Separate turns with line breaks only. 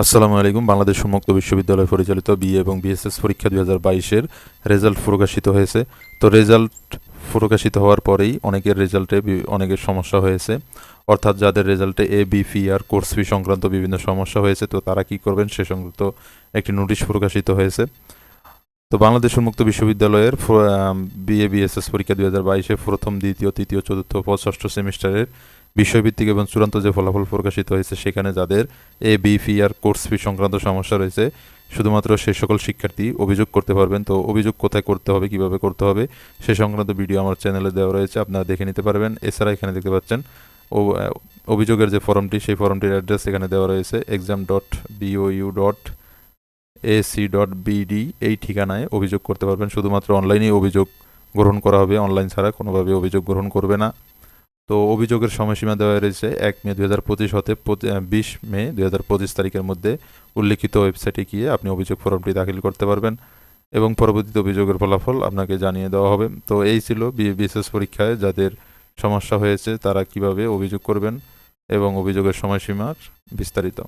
আসসালামু আলাইকুম। বাংলাদেশ উন্মুক্ত বিশ্ববিদ্যালয় পরিচালিত বিএ এবং বিএসএস পরীক্ষা দুই হাজার বাইশের রেজাল্ট প্রকাশিত হয়েছে। তো রেজাল্ট প্রকাশিত হওয়ার পরেই অনেকের রেজাল্টে অনেকের সমস্যা হয়েছে। অর্থাৎ যাদের রেজাল্টে A B fee R course fee সংক্রান্ত বিভিন্ন সমস্যা হয়েছে, তো তারা কি করবেন? সে সংক্রান্ত একটি নোটিশ প্রকাশিত হয়েছে। তো বাংলাদেশ উন্মুক্ত বিশ্ববিদ্যালয়ের বিএ বিএসএস পরীক্ষা দুই হাজার বাইশে প্রথম, দ্বিতীয়, তৃতীয়, চতুর্থ ও ষষ্ঠ সেমিস্টারের বিষয়ভিত্তিক এবং চূড়ান্ত যে ফলাফল প্রকাশিত হয়েছে, সেখানে যাদের A B fee R course fee সংক্রান্ত সমস্যা রয়েছে, শুধুমাত্র সে সকল শিক্ষার্থী অভিযোগ করতে পারবেন। তো অভিযোগ কোথায় করতে হবে, কীভাবে করতে হবে, সে সংক্রান্ত ভিডিও আমার চ্যানেলে দেওয়া রয়েছে, আপনারা দেখে নিতে পারবেন। এছাড়া এখানে দেখতে পাচ্ছেন, ও অভিযোগের যে ফর্মটি, সেই ফর্মটির অ্যাড্রেস এখানে দেওয়া রয়েছে exam dot BOU dot AC dot BD এই ঠিকানায় অভিযোগ করতে পারবেন। শুধুমাত্র অনলাইনেই অভিযোগ গ্রহণ করা হবে, অনলাইন ছাড়া কোনোভাবে অভিযোগ গ্রহণ করবে না। তো অভিযোগের সময়সীমা দেওয়া রয়েছে এক মে দুই হাজার পঁচিশ হতে বিশ মে দুই হাজার পঁচিশ তারিখের মধ্যে উল্লিখিত ওয়েবসাইটে গিয়ে আপনি অভিযোগ ফর্মটি দাখিল করতে পারবেন এবং পরবর্তীতে অভিযোগের ফলাফল আপনাকে জানিয়ে দেওয়া হবে। তো এই ছিল বিশেষ পরীক্ষায় যাদের সমস্যা হয়েছে তারা কীভাবে অভিযোগ করবেন এবং অভিযোগের সময়সীমার বিস্তারিত।